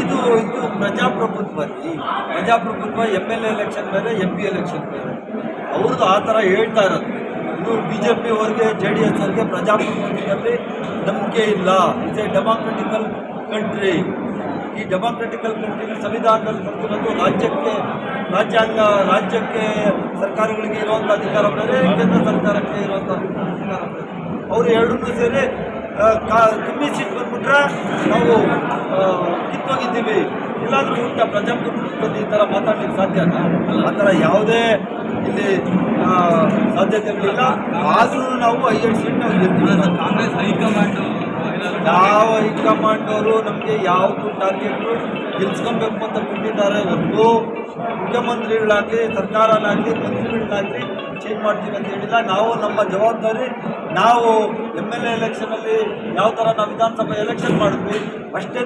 ಇದು ಇದು ಪ್ರಜಾಪ್ರಭುತ್ವ ರೀ ಪ್ರಜಾಪ್ರಭುತ್ವ ಎಂ ಎಲ್ ಎಲೆಕ್ಷನ್ ಬೇರೆ ಎಂ ಪಿ ಎಲೆಕ್ಷನ್ ಬೇರೆ. ಅವ್ರದ್ದು ಆ ಥರ ಹೇಳ್ತಾ ಇರೋದು. ಇದು ಬಿ ಜೆ ಪಿ ಅವ್ರಿಗೆ ಜೆ ಡಿ ಎಸ್ ಅವ್ರಿಗೆ ಪ್ರಜಾಪ್ರಭುತ್ವದಲ್ಲಿ ನಂಬಿಕೆ ಇಲ್ಲ. ಇಟ್ಸ್ ಎ ಡೆಮಾಕ್ರೆಟಿಕಲ್ ಕಂಟ್ರಿ ಈ ಡೆಮಾಕ್ರೆಟಿಕಲ್ ಕಂಟ್ರಿ ಸಂವಿಧಾನದಲ್ಲಿ ಬರ್ತಿರೋದು ರಾಜ್ಯಕ್ಕೆ, ರಾಜ್ಯಾಂಗ, ರಾಜ್ಯಕ್ಕೆ ಸರ್ಕಾರಗಳಿಗೆ ಇರುವಂಥ ಅಧಿಕಾರ ಬೇರೆ, ಕೇಂದ್ರ ಸರ್ಕಾರಕ್ಕೆ ಇರುವಂಥ ಅಧಿಕಾರ ಬೇರೆ. ಅವರು ಎರಡನ್ನೂ ಸೇರಿ ಕಮ್ಮಿ ಸೀಟ್ ಬಂದ್ಬಿಟ್ರೆ ನಾವು ಇಲ್ಲಾಂದ್ರೆ ಉಂಟ ಪ್ರಜಾಪ್ರಭುತ್ವದಲ್ಲಿ ಈ ಥರ ಮಾತಾಡ್ಲಿಕ್ಕೆ ಸಾಧ್ಯನಾ ಆ ಥರ ಯಾವುದೇ ಇಲ್ಲಿ ಸಾಧ್ಯತೆ ಸಾಧ್ಯತೆಗಳಿಲ್ಲ ಆದರೂ ನಾವು ಐದು ಸೀಟ್ ನಾವು ಗೆಲ್ತೀವಿ ಕಾಂಗ್ರೆಸ್ ಹೈಕಮಾಂಡ್ ಯಾವ ಹೈಕಮಾಂಡ್ ಅವರು ನಮಗೆ ಯಾವುದು ಟಾರ್ಗೆಟ್ ಗೆಲ್ಸ್ಕೊಬೇಕು ಅಂತ ಕೊಟ್ಟಿದ್ದಾರೆ ಹೊರತು ಮುಖ್ಯಮಂತ್ರಿಗಳಾಗಲಿ ಸರ್ಕಾರನಾಗಲಿ ಮಂತ್ರಿಗಳನ್ನಾಗಲಿ ಚೇಂಜ್ ಮಾಡ್ತೀವಿ ಅಂತ ಹೇಳಿಲ್ಲ. ನಾವು ನಮ್ಮ ಜವಾಬ್ದಾರಿ ನಾವು ಎಂ ಎಲ್ ಎ ಎಲೆಕ್ಷನಲ್ಲಿ ಯಾವ ಥರ ನಾವು ವಿಧಾನಸಭೆ ಎಲೆಕ್ಷನ್ ಮಾಡಿದ್ವಿ ಅಷ್ಟೇ